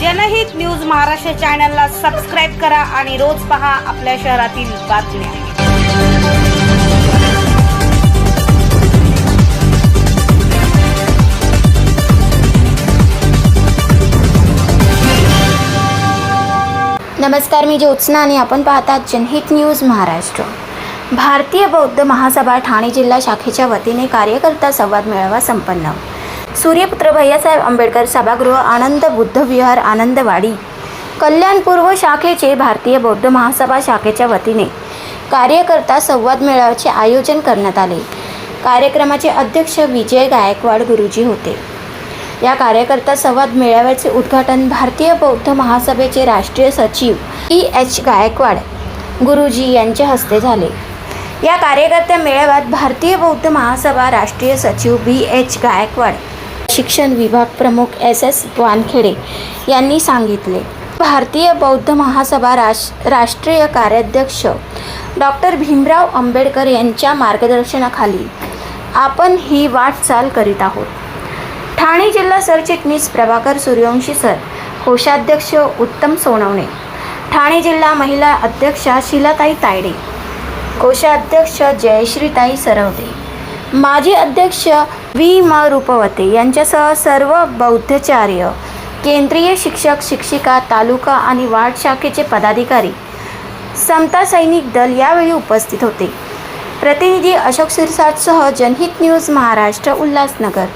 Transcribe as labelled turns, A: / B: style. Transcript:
A: जनहित न्यूज महाराष्ट्र चॅनलला सबस्क्राईब करा आणि रोज पहा आपल्या शहरातील बातम्या.
B: नमस्कार मी ज्योत्स्ना आणि आपण पाहतात जनहित न्यूज महाराष्ट्र. भारतीय बौद्ध महासभा ठाणे जिल्हा शाखेच्या वतीने कार्यकर्ता संवाद मेळावा संपन्न. सूर्यपुत्र भैयासाहेब आंबेडकर सभागृह आनंद बुद्धविहार आनंदवाडी. कल्याणपूर्व शाखेचे भारतीय बौद्ध महासभा शाखेच्या वतीने कार्यकर्ता संवाद मेळाव्याचे आयोजन करण्यात आले. कार्यक्रमाचे अध्यक्ष विजय गायकवाड गुरुजी होते. या कार्यकर्ता संवाद मेळाव्याचे उद्घाटन भारतीय बौद्ध महासभेचे राष्ट्रीय सचिव ई एच गायकवाड गुरुजी यांच्या हस्ते झाले. या कार्यकर्त्या मेळाव्यात भारतीय बौद्ध महासभा राष्ट्रीय सचिव बी एच गायकवाड शिक्षण विभाग प्रमुख एस एस वानखेडे यांनी सांगितले. भारतीय बौद्ध महासभा राश राष्ट्रीय कार्याध्यक्ष डॉक्टर भीमराव आंबेडकर यांच्या मार्गदर्शनाखाली आपण ही वाटचाल करीत आहोत. ठाणे जिल्हा सरचिटणीस प्रभाकर सूर्यवंशी सर कोषाध्यक्ष उत्तम सोनवणे ठाणे जिल्हा महिला अध्यक्षा शिलाताई तायडे कोषाध्यक्ष जयश्रीताई सरवदे माजी अध्यक्ष व्ही. म. रूपवते यांच्यासह सर्व बौद्धचार्य केंद्रीय शिक्षक शिक्षिका तालुका आणि वार्ड शाखेचे पदाधिकारी समता सैनिक दल यावेळी उपस्थित होते. प्रतिनिधी अशोक सिरसाटसह जनहित न्यूज महाराष्ट्र उल्हासनगर.